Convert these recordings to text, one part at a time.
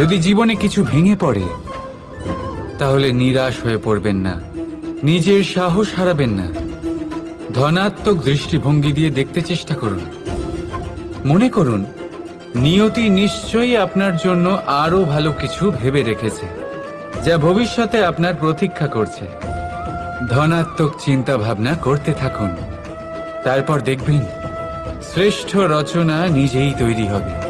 যদি জীবনে কিছু ভেঙে পড়ে, তাহলে নিরাশ হয়ে পড়বেন না। নিজের সাহস হারাবেন না। ধনাত্মক দৃষ্টিভঙ্গি দিয়ে দেখতে চেষ্টা করুন। মনে করুন, নিয়তি নিশ্চয়ই আপনার জন্য আরও ভালো কিছু ভেবে রেখেছে, যা ভবিষ্যতে আপনার প্রতীক্ষা করছে। ধনাত্মক চিন্তা ভাবনা করতে থাকুন। তারপর দেখবেন, শ্রেষ্ঠ রচনা নিজেই তৈরি হবে।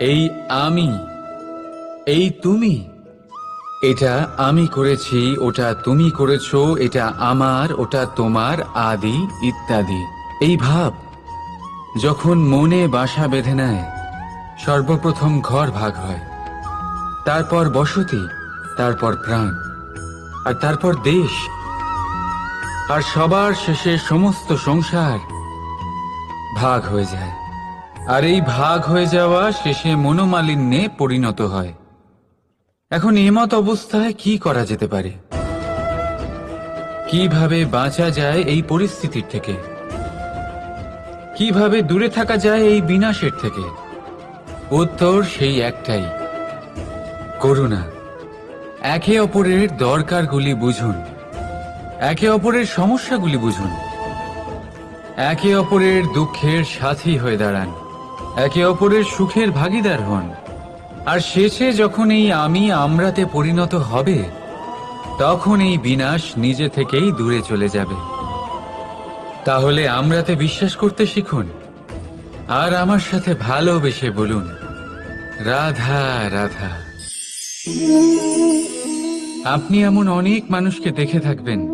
এই আমি, এই তুমি। এটা আমি করেছি, ওটা তুমি করেছ, এটা আমার, ওটা তোমার আদি ইত্যাদি। এই ভাব, যখন মনে বাসা বেঁধে নেয়, সর্বপ্রথম ঘর ভাগ হয়। তারপর বসতি, তারপর প্রাণ, আর তারপর দেশ। আর সবার শেষে সমস্ত সংসার ভাগ হয়ে যায়। আর এই ভাগ হয়ে যাওয়া শেষে মনোমালিন্যে পরিণত হয়। এখন এমত অবস্থায় কি করা যেতে পারে? কীভাবে বাঁচা যায় এই পরিস্থিতির থেকে? কীভাবে দূরে থাকা যায় এই বিনাশের থেকে? উত্তর সেই একটাই। করুণা। একে অপরের দরকারগুলি বুঝুন। একে অপরের সমস্যাগুলি বুঝুন। একে অপরের দুঃখের সাথী হয়ে দাঁড়ান। একে অপরের সুখের ভাগিদার হন। আর শেষে যখন এই আমি আমরাতে পরিণত হবে, তখন এই বিনাশ নিজে থেকেই দূরে চলে যাবে। তাহলে আমরাতে বিশ্বাস করতে শিখুন, আর আমার সাথে ভালোবেসে বলুন, রাধা রাধা। আপনি এমন অনেক মানুষকে দেখে থাকবেন,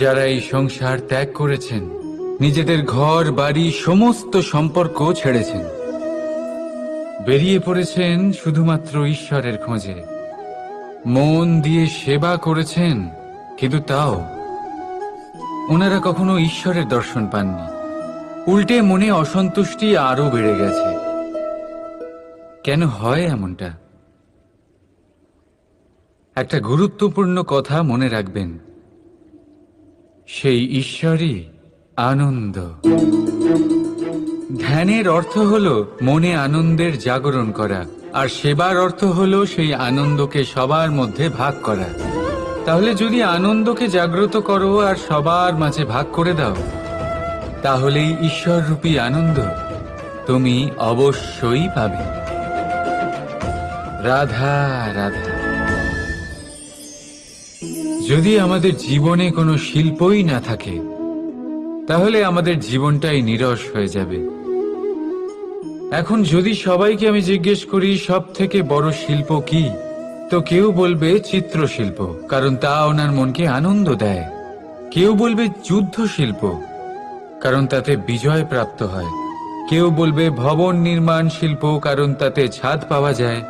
যারা এই সংসার ত্যাগ করেছেন। নিজেদের ঘর, বাড়ি, সমস্ত সম্পর্ক ছেড়েছেন। বেরিয়ে পড়েছেন শুধুমাত্র ঈশ্বরের খোঁজে। মন দিয়ে সেবা করেছেন, কিন্তু তাও। ওনারা কখনো ঈশ্বরের দর্শন পাননি। উল্টে মনে অসন্তুষ্টি আরও বেড়ে গেছে। কেন হয় এমনটা? একটা গুরুত্বপূর্ণ কথা মনে রাখবেন। সেই ঈশ্বরই আনন্দ। ধ্যানের অর্থ হল মনে আনন্দের জাগরণ করা, আর সেবার অর্থ হল সেই আনন্দকে সবার মধ্যে ভাগ করা। তাহলে যদি আনন্দকে জাগ্রত করো আর সবার মাঝে ভাগ করে দাও, তাহলেই ঈশ্বররূপী আনন্দ তুমি অবশ্যই পাবে। রাধা রাধা। যদি আমাদের জীবনে কোনো শিল্পই না থাকে তাহলে আমাদের জীবনটাই নিরস হয়ে যাবে। এখন যদি সবাইকে আমি জিজ্ঞেস করি সব থেকে বড় শিল্প কি? তো কেউ বলবে চিত্রশিল্প, কারণ তা ওনার মনকে আনন্দ দেয়। কেউ বলবে যুদ্ধ শিল্প কারণ তাতে বিজয় প্রাপ্ত হয়। কেউ বলবে ভবন নির্মাণ শিল্প, কারণ তাতে ছাদ পাওয়া যায়।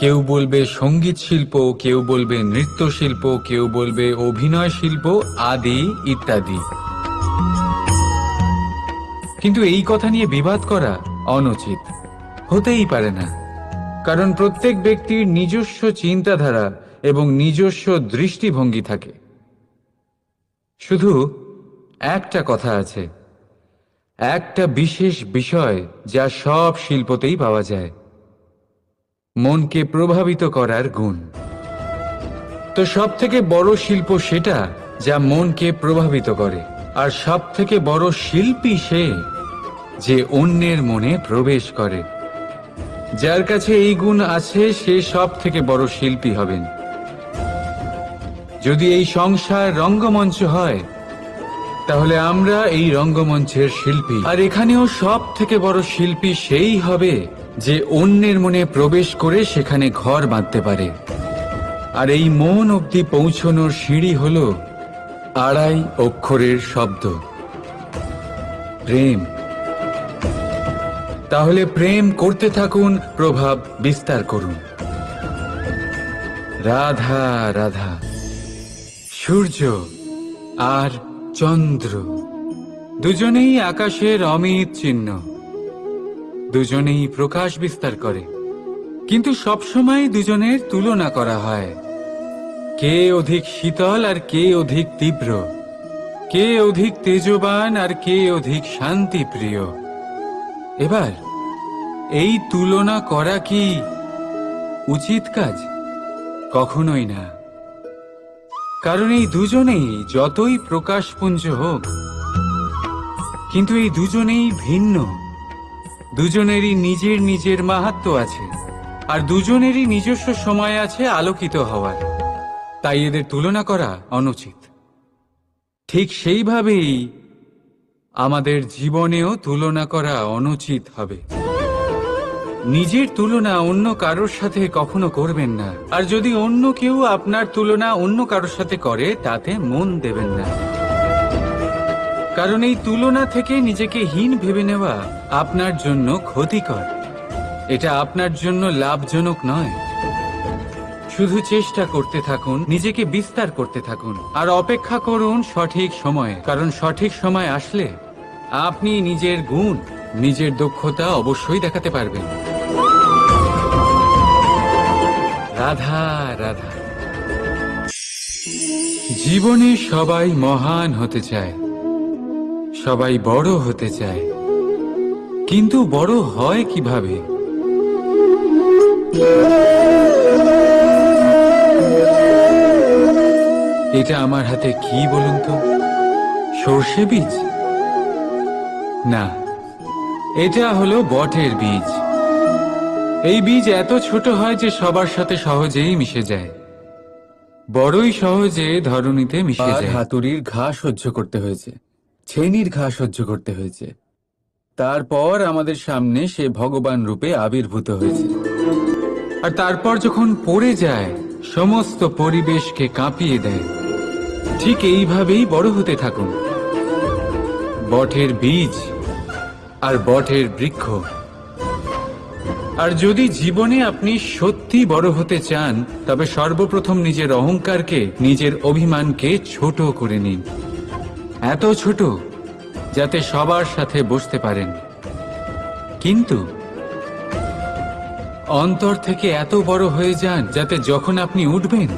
কেউ বলবে সংগীত শিল্প, কেউ বলবে নৃত্য শিল্প, কেউ বলবে অভিনয় শিল্প, আদি ইত্যাদি। কিন্তু এই কথা নিয়ে বিবাদ করা অনুচিত। হতেই পারে না। কারণ প্রত্যেক ব্যক্তির নিজস্ব চিন্তাধারা এবং নিজস্ব দৃষ্টিভঙ্গি থাকে। শুধু একটা কথা আছে। একটা বিশেষ বিষয় যা সব শিল্পতেই পাওয়া যায়। মনকে প্রভাবিত করার গুণ। তো সব থেকে বড় শিল্প সেটা যা মনকে প্রভাবিত করে। আর সব থেকে বড় শিল্পী সে যে অন্যের মনে প্রবেশ করে। যার কাছে এই গুণ আছে, সে সব থেকে বড় শিল্পী হবেন। যদি এই সংসার রঙ্গমঞ্চ হয়, তাহলে আমরা এই রঙ্গমঞ্চের শিল্পী। আর এখানেও সব থেকে বড় শিল্পী সেই হবে যে অন্যের মনে প্রবেশ করে সেখানে ঘর বাঁধতে পারে। আর এই মন অবধি পৌঁছনোর সিঁড়ি হল আড়াই অক্ষরের শব্দ। প্রেম। তাহলে প্রেম করতে থাকুন, প্রভাব বিস্তার করুন। রাধা রাধা। সূর্য আর চন্দ্র। দুজনেই আকাশের অমিত চিহ্ন। দুজনেই প্রকাশ বিস্তার করে। কিন্তু সবসময় দুজনের তুলনা করা হয়। কে অধিক শীতল আর কে অধিক তীব্র? কে অধিক তেজবান আর কে অধিক শান্তি প্রিয় এবার, এই তুলনা করা কি উচিত কাজ? কখনোই না। কারণ এই দুজনেই যতই প্রকাশপুঞ্জ হোক, কিন্তু এই দুজনেই ভিন্ন। দুজনেরই নিজের নিজের মাহাত্ম আছে, আর দুজনেরই নিজস্ব সময় আছে আলোকিত হওয়ার। তাই এদের তুলনা করা অনুচিত। ঠিক সেইভাবেই আমাদের জীবনেও তুলনা করা অনুচিত হবে। নিজের তুলনা অন্য কারোর সাথে কখনো করবেন না। আর যদি অন্য কেউ আপনার তুলনা অন্য কারোর সাথে করে, তাতে মন দেবেন না। কারণ এই তুলনা থেকে নিজেকে হীন ভেবে নেওয়া আপনার জন্য ক্ষতিকর। এটা আপনার জন্য লাভজনক নয়। শুধু চেষ্টা করতে থাকুন, নিজেকে বিস্তার করতে থাকুন। আর অপেক্ষা করুন সঠিক সময়ে, কারণ সঠিক সময় আসলে আপনি নিজের গুণ, নিজের দক্ষতা অবশ্যই দেখাতে পারবেন। রাধা রাধা। জীবনে সবাই মহান হতে চায়, সবাই বড় হতে চায়। কিন্তু বড় হয় কীভাবে? এটা আমার হাতে কি বলুন তো? সর্ষে বীজ? না এটা হলো বটের বীজ। এই বীজ এত ছোট হয় যে সবার সাথে সহজেই মিশে যায়। বড়ই সহজে ধরণীতে মিশে যায়। হাতুড়ির ঘা সহ্য করতে হয়েছে ছেনির ঘা সহ্য করতে হয়েছে। তারপর আমাদের সামনে সে ভগবান রূপে আবির্ভূত হয়েছে। আর তারপর যখন পড়ে যায় সমস্ত পরিবেশকে কাঁপিয়ে দেয়। ঠিক এইভাবেই বড় হতে থাকুন। বটের বীজ আর বটের বৃক্ষ। আর যদি জীবনে আপনি সত্যি বড় হতে চান, তবে সর্বপ্রথম নিজের অহংকারকে, নিজের অভিমানকে ছোট করে নিন। এত ছোট, যাতে সবার সাথে বসতে পারেন। কিন্তু অন্তর থেকে এত বড় হয়ে যান, যাতে যখন আপনি উঠবেন,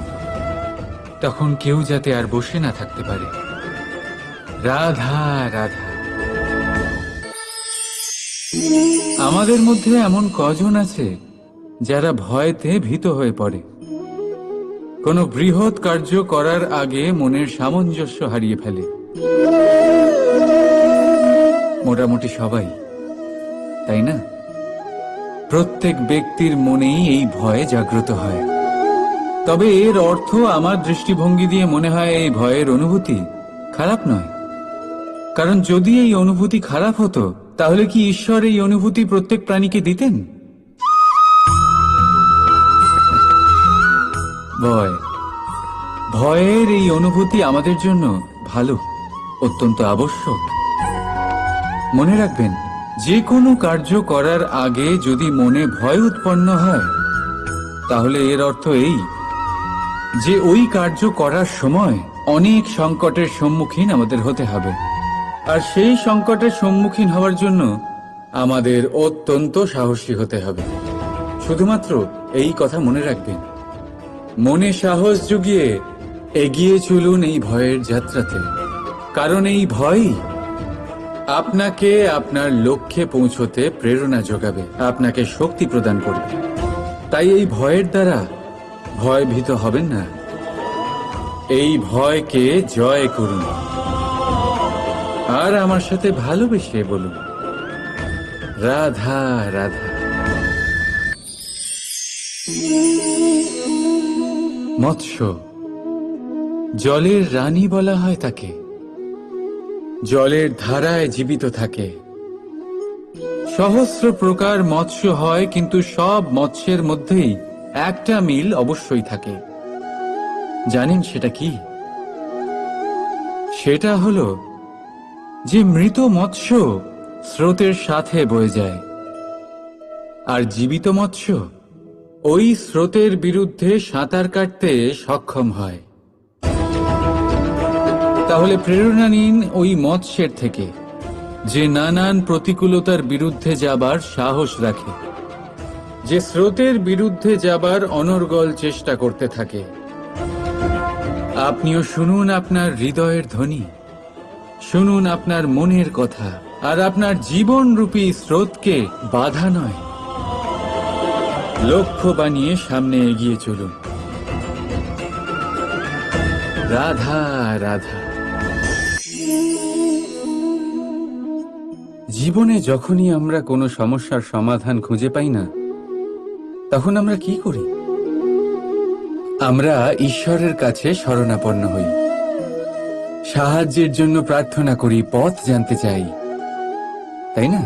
তখন কেউ যাতে আর বসে না থাকতে পারে। রাধা রাধা। আমাদের মধ্যে এমন কজন আছে যারা ভয়তে ভীত হয়ে পড়ে। কোনো বৃহৎ কার্য করার আগে মনের সামঞ্জস্য হারিয়ে ফেলে। মোটামুটি সবাই, তাই না? প্রত্যেক ব্যক্তির মনেই এই ভয় জাগ্রত হয়। তবে এর অর্থ আমার দৃষ্টিভঙ্গি দিয়ে মনে হয় এই ভয়ের অনুভূতি খারাপ নয়। কারণ যদি এই অনুভূতি খারাপ হতো তাহলে কি ঈশ্বর এই অনুভূতি প্রত্যেক প্রাণীকে দিতেন? ভয়। ভয়ের এই অনুভূতি আমাদের জন্য ভালো, অত্যন্ত আবশ্যক। মনে রাখবেন যে কোনো কার্য করার আগে যদি মনে ভয় উৎপন্ন হয়, তাহলে এর অর্থ এই, যে ওই কার্য করার সময় অনেক সংকটের সম্মুখীন আমাদের হতে হবে। আর সেই সংকটের সম্মুখীন হওয়ার জন্য আমাদের অত্যন্ত সাহসী হতে হবে। শুধুমাত্র এই কথা মনে রাখবেন। মনে সাহস জুগিয়ে এগিয়ে চলুন এই ভয়ের যাত্রাতে। কারণ এই ভয়ই আপনাকে আপনার লক্ষ্যে পৌঁছতে প্রেরণা যোগাবে, আপনাকে শক্তি প্রদান করবে। তাই এই ভয়ের দ্বারা ভয়ভীত হবেন না। এই ভয়কে জয় করুন। আর আমার সাথে ভালোবেসে বলুন। রাধা রাধা। মৎস্য। জলের রানী বলা হয় তাকে। জলের ধারায় জীবিত থাকে। সহস্র প্রকার মৎস্য হয়, কিন্তু সব মৎস্যের মধ্যেই একটা মিল অবশ্যই থাকে। জানেন সেটা কি? সেটা হলো যে মৃত মৎস্য স্রোতের সাথে বয়ে যায়, আর জীবিত মৎস্য ওই স্রোতের বিরুদ্ধে সাঁতার কাটতে সক্ষম হয়। তাহলে প্রেরণা নিন ওই মৎস্যের থেকে, যে নানান প্রতিকূলতার বিরুদ্ধে যাবার সাহস রাখে, যে স্রোতের বিরুদ্ধে যাবার অনর্গল চেষ্টা করতে থাকে। আপনিও শুনুন আপনার হৃদয়ের ধ্বনি। শুনুন আপনার মনের কথা, আর আপনার জীবনরূপী স্রোতকে বাধা নয়। লক্ষ্য বানিয়ে সামনে এগিয়ে চলুন। রাধা রাধা। জীবনে যখনই আমরা কোনো সমস্যার সমাধান খুঁজে পাই না, তখন আমরা কি করি? আমরা ঈশ্বরের কাছে শরণাপন্ন হই। সাহায্যের জন্য প্রার্থনা করি, পথ জানতে চাই। তাই না?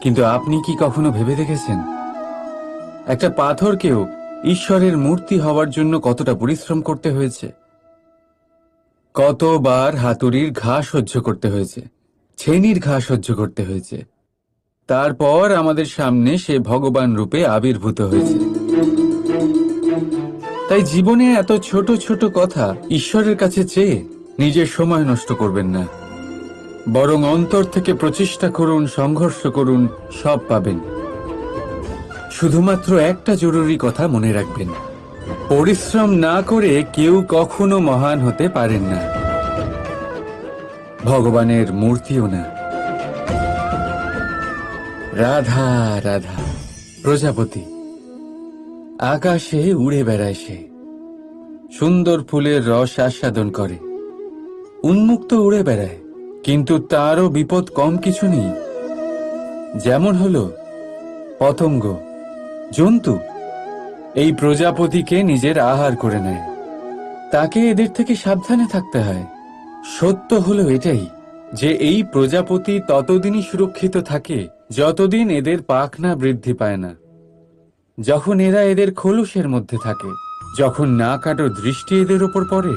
কিন্তু আপনি কি কখনো ভেবে দেখেছেন? একটা পাথরকেও ঈশ্বরের মূর্তি হওয়ার জন্য কতটা পরিশ্রম করতে হয়েছে? কতবার হাতুড়ির ঘা সহ্য করতে হয়েছে, ছেনির ঘা সহ্য করতে হয়েছে। তারপর আমাদের সামনে সে ভগবান রূপে আবির্ভূত হয়েছে। তাই জীবনে এত ছোট ছোট কথা ঈশ্বরের কাছে চেয়ে নিজের সময় নষ্ট করবেন না। বরং অন্তর থেকে প্রচেষ্টা করুন, সংঘর্ষ করুন, সব পাবেন। শুধুমাত্র একটা জরুরি কথা মনে রাখবেন। পরিশ্রম না করে কেউ কখনো মহান হতে পারেন না। ভগবানের মূর্তিও না। রাধা রাধা, প্রজাপতি। আকাশে উড়ে বেড়ায় সে। সুন্দর ফুলের রস আস্বাদন করে। উন্মুক্ত উড়ে বেড়ায়, কিন্তু তারও বিপদ কম কিছু নেই। যেমন হল পতঙ্গ, জন্তু। এই প্রজাপতিকে নিজের আহার করে নেয়। তাকে এদের থেকে সাবধানে থাকতে হয়। সত্য হলো এটাই যে এই প্রজাপতি ততদিনই সুরক্ষিত থাকে, যতদিন এদের পাখনা বৃদ্ধি পায় না। যখন এরা এদের খোলসের মধ্যে থাকে, যখন না কারও দৃষ্টি এদের ওপর পড়ে,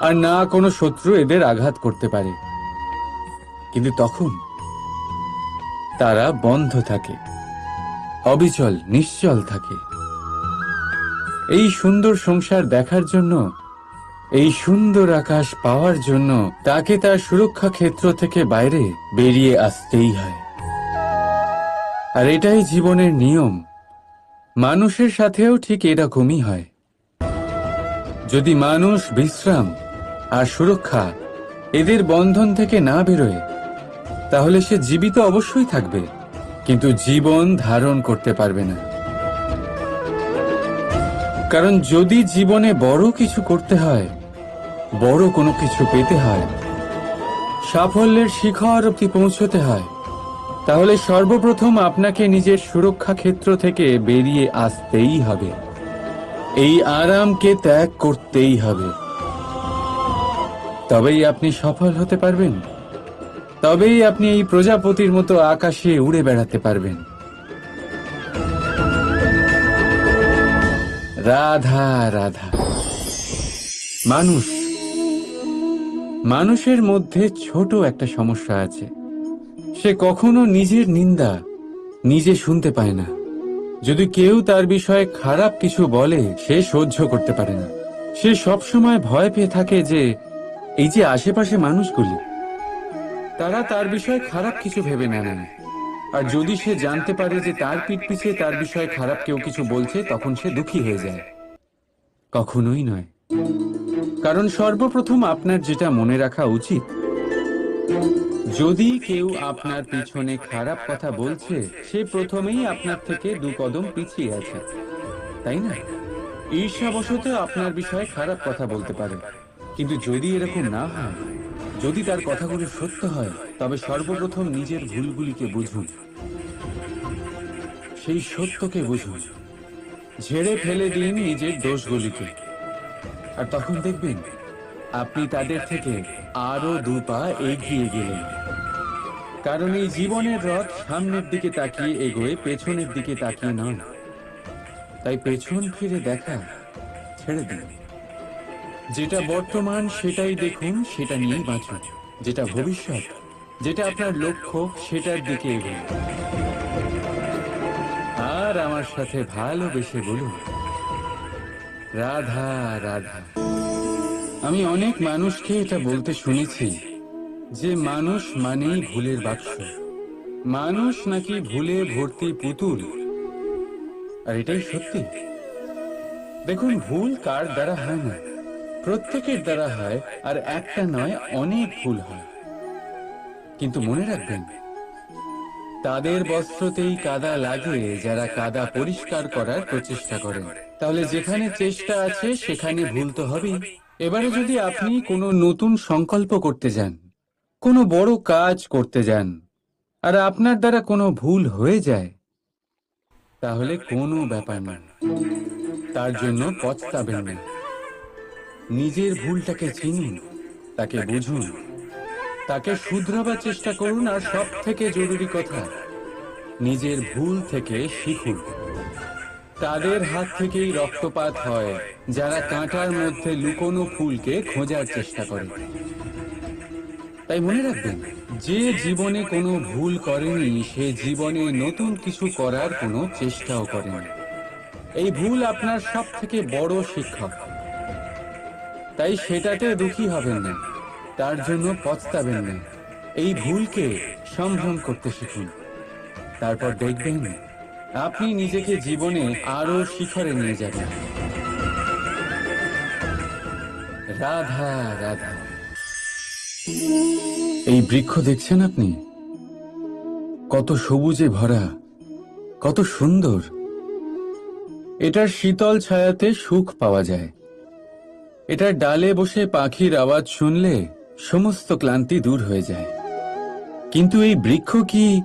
আর না কোনো শত্রু এদের আঘাত করতে পারে। কিন্তু তখন তারা বন্ধ থাকে, অবিচল, নিশ্চল থাকে। এই সুন্দর সংসার দেখার জন্য, এই সুন্দর আকাশ পাওয়ার জন্য তাকে তার সুরক্ষা ক্ষেত্র থেকে বাইরে বেরিয়ে আসতেই হয়। আর এটাই জীবনের নিয়ম। মানুষের সাথেও ঠিক এরকমই হয়। যদি মানুষ বিশ্রাম আর সুরক্ষা এদের বন্ধন থেকে না বেরোয়, তাহলে সে জীবিত অবশ্যই থাকবে, কিন্তু জীবন ধারণ করতে পারবে না। কারণ যদি জীবনে বড় কিছু করতে হয়, বড় কোনো কিছু পেতে হয়, সাফল্যের শিখর অব্দি পৌঁছতে হয় তাহলে সর্বপ্রথম আপনাকে নিজের সুরক্ষা ক্ষেত্র থেকে বেরিয়ে আসতেই হবে। এই আরামকে ত্যাগ করতেই হবে। তবেই আপনি সফল হতে পারবেন। তবেই আপনি এই প্রজাপতির মতো আকাশে উড়ে বেড়াতে পারবেন। রাধা রাধা। মানুষ। মানুষের মধ্যে ছোট একটা সমস্যা আছে। সে কখনো নিজের নিন্দা নিজে শুনতে পায় না। যদি কেউ তার বিষয়ে খারাপ কিছু বলে, সে সহ্য করতে পারে না। সে সবসময় ভয় পেয়ে থাকে যে, এই যে আশেপাশে মানুষগুলি, তারা তার বিষয়ে খারাপ কিছু ভেবে নেয়। না আর যদি সে জানতে পারে যে তার পিঠ পিছে তার বিষয়ে খারাপ কেউ কিছু বলছে, তখন সে দুঃখী হয়ে যায়। কখনোই নয়। কারণ সর্বপ্রথম আপনার যেটা মনে রাখা উচিত যদি কেউ আপনার পিছনে খারাপ কথা বলছে, সে প্রথমেই আপনার থেকে দু কদম পিছিয়ে আছে। তাই না? ঈর্ষাবশত আপনার বিষয়ে খারাপ কথা বলতে পারে। কিন্তু যদি এরকম না হয়, যদি তার কথাগুলো সত্য হয়, তবে সর্বপ্রথম নিজের ভুলগুলিকে বুঝুন। সেই সত্যকে বুঝুন। ঝেড়ে ফেলে দিন নিজের দোষগুলিকে। আর তখন দেখবেন আপনি তাদের থেকে আরও দু পা এগিয়ে গেলেন। কারণ এই জীবনের রথ সামনের দিকে তাকিয়ে এগোয়, পেছনের দিকে তাকিয়ে নয়। তাই পেছন ফিরে দেখা ছেড়ে দিন। যেটা বর্তমান সেটাই দেখুন, সেটা নিয়েই বাঁচুন। যেটা ভবিষ্যৎ, যেটা আপনার লক্ষ্য, সেটার দিকে এগোন। আর আমার সাথে ভালোবেসে বলুন, রাধা রাধা। আমি অনেক মানুষকে এটা বলতে শুনেছি যে মানুষ মানেই ভুলের বাক্স। মানুষ নাকি ভুলে ভর্তি পুতুল। আর এটাই সত্যি। দেখুন, ভুল কার দ্বারা হয় না? প্রত্যেকের দ্বারা হয়, আর একটা নয়, অনেক ভুল হয়। কিন্তু মনে রাখবেন, তাদের বস্ত্রতেই কাদা লাগে যারা কাদা পরিষ্কার করার প্রচেষ্টা করেন তাহলে যেখানে চেষ্টা আছে, সেখানে ভুল তো হবেই। এবারে যদি আপনি কোনো নতুন সংকল্প করতে যান কোনো বড় কাজ করতে যান আর আপনার দ্বারা কোনো ভুল হয়ে যায় তাহলে কোনো ব্যাপার না তার জন্য পস্তাবেন না। নিজের ভুলটাকে চিনুন তাকে বুঝুন তাকে শুধরাবার চেষ্টা করুন আর সব থেকে জরুরি কথা নিজের ভুল থেকে শিখুন। তাদের হাত থেকেই রক্তপাত হয়, যারা কাঁটার মধ্যে লুকোনো ফুলকে খোঁজার চেষ্টা করে। তাই মনে রাখবেন, যে জীবনে কোনো ভুল করেনি, সে জীবনে নতুন কিছু করার কোনো চেষ্টাও করেনি। এই ভুল আপনার সব থেকে বড় শিক্ষক। তাই সেটাতে দুঃখী হবেন না, তার জন্য পস্তাবেন না। এই ভুলকে সম্ভ্রম করতে শিখুন। তারপর দেখবেন আপনি নিজেকে জীবনে আরও শিখরে নিয়ে যাবেন। রাধা রাধা। এই বৃক্ষ দেখছেন আপনি? কত সবুজে ভরা, কত সুন্দর। এটার শীতল ছায়াতে সুখ পাওয়া যায়। এটার ডালে বসে পাখির আওয়াজ শুনলে সমস্ত ক্লান্তি দূর হয়ে যায়। কিন্তু এই বৃক্ষ কি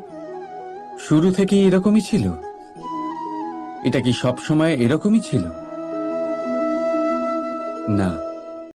শুরু থেকে এরকমই ছিল? এটা কি সবসময় এরকমই ছিল? না।